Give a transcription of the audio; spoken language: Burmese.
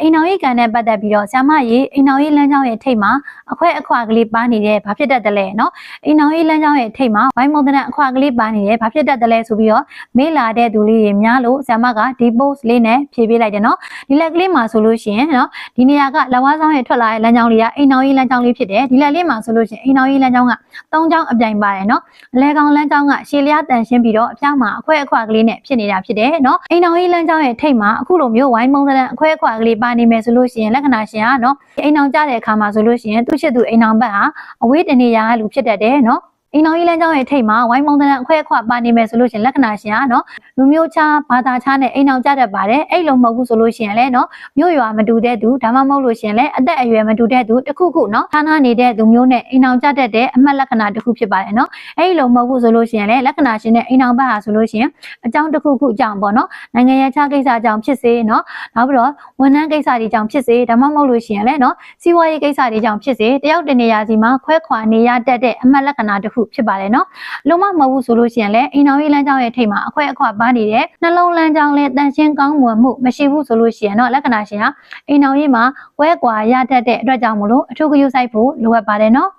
အိမ်တော်ရေးကံနဲ့ပတ်သက်ပြီးတော့ဆ iam ရေအိမ်တော်ရေးလမ်းကြောင်းရဲ့ထိပ်မှာအခွဲအခွာကလေးပါနေတဲ့ဘာဖြစ်တတ်တယ်လဲနော်အိမ်တော်ရေးလမ်းကြောင်းရဲ့ထိပ်မှာဝိုင်းမုံတဲ့အခွာကလေးပါနေတယ်ဘာဖြစ်တတ်တယ်လဲဆိုပြီးတော့မေးလာတဲ့သူလေးတွေများလို့ဆ iam ကဒီ post လေးနဲ့ဖြေပေးလိုက်တယ်နော်ဒီလက်ကလေးမှာဆိုလို့ရှိရင်နော် ဒီနေရာကလက်ဝါးဆောင်ရဲ့ထွက်လာတဲ့လမ်းကြောင်းလေးကအိမ်တော်ရေးလမ်းကြောင်းလေးဖြစ်တယ်ဒီလက်လေးမှာဆိုလို့ရှိရင်အိမ်တော်ရေးလမ်းကြောင်းက၃ကြောင်းအပြိုင်ပါတယ်နော်အလဲကောင်လမ်းကြောင်းကရှည်လျားတန်ရှင်းပြီးတော့အဖျားမှာအခွဲအခွာကလေးနဲ့ဖြစ်နေတာဖြစ်တယ်နော်အိမ်တော်ကြီးလမ်းကြောင်းရဲ့ထိပ်မှာအခုလိုမျိုးဝိုင်းမုံတဲ့အခွဲအခွာကလေးပါနေမယ်ဆိုလို့ရှိရင်လက္ခဏာရှင်ကနော်အိမ်တော်ကြတဲ့အခါမှာဆိုလို့ရှိရင်သူ့ချစ်သူအိမ်တော်ဘက်ဟာအဝေးတနေရာကလူဖြစ်တတ်တယ်နော် အိမ်တော်ကြီးလမ်းကြောင်းရဲ့ထိပ်မှာဝိုင်းမုံတဲ့အခွဲအခွာပါနေမယ်ဆိုလို့ရှိရင်လက္ခဏာရှင်ကနော်လူမျိုးခြားဘာသာခြားနဲ့အိမ်တော်ကြတတ်ပါတယ်အဲ့လိုမဟုတ်ဘူးဆိုလို့ရှိရင်လည်းနော်မြို့ရွာမတူတဲ့သူဒါမှမဟုတ်လို့ရှိရင်လည်းအသက်အရွယ်မတူတဲ့သူတစ်ခုခုနော်ဌာနနေတဲ့သူမျိုးနဲ့အိမ်တော်ကြတတ်တဲ့အမှတ်လက္ခဏာတစ်ခုဖြစ်ပါတယ်နော်အဲ့ဒီလိုမဟုတ်ဘူးဆိုလို့ရှိရင်လည်းလက္ခဏာရှင်နဲ့အိမ်အောင်ဘက်ဟာဆိုလို့ရှိရင်အကြောင်းတစ်ခုခုအကြောင်းပေါ့နော်နိုင်ငံရေးခြားကိစ္စအကြောင်းဖြစ်စေနော်နောက်ပြီးတော့ဝန်ထမ်းကိစ္စတွေအကြောင်းဖြစ်စေဒါမှမဟုတ်လို့ရှိရင်လည်းနော်စီးပွားရေးကိစ္စတွေအကြောင်းဖြစ်စေတယောက်တနေရာစီမှာခွဲခွာနေရတတ်တဲ့အမှတ်လက္ခဏာတစ်ခုဖြစ်ပါတယ်နော်လုံးဝမဟုတ်ဘူးဆိုလို့ရှိရင်လည်းအိမ်အောင်ရေးလမ်းကြောင်းရဲ့ထိပ်မှာအခွဲအခွာပါနေတဲ့နှလုံးလမ်းကြောင်းနဲ့တန်ရှင်းကောင်းမွန်မှုမရှိဘူးဆိုလို့ရှိရင်တော့လက္ခဏာရှင်ဟာအိမ်အောင်ရေးမှာကွဲကွာရတတ်တဲ့အတွက်ကြောင့်မလို့အထူးဂရုစိုက်ဖို့လိုအပ်ပါတယ်နော်